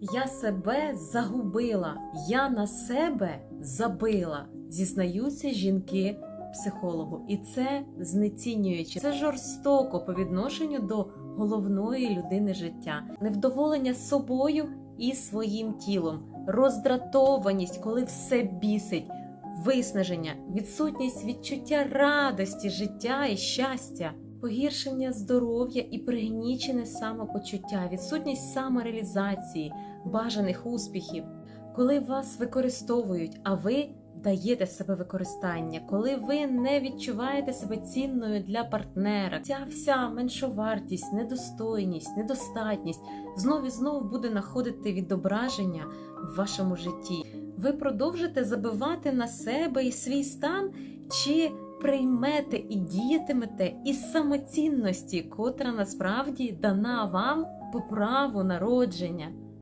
Я себе загубила, я на себе забила, зізнаються жінки психологу, і це знецінюючи. Це жорстоко по відношенню до головної людини життя, невдоволення собою і своїм тілом, роздратованість, коли все бісить, виснаження, відсутність відчуття радості, життя і щастя. Погіршення здоров'я і пригнічене самопочуття, відсутність самореалізації, бажаних успіхів, коли вас використовують, а ви даєте себе використання, коли ви не відчуваєте себе цінною для партнера, ця вся меншовартість, недостойність, недостатність знов і знов буде знаходити відображення в вашому житті. Ви продовжите забивати на себе і свій стан, чи приймете і діятимете із самоцінності, котра насправді дана вам по праву народження.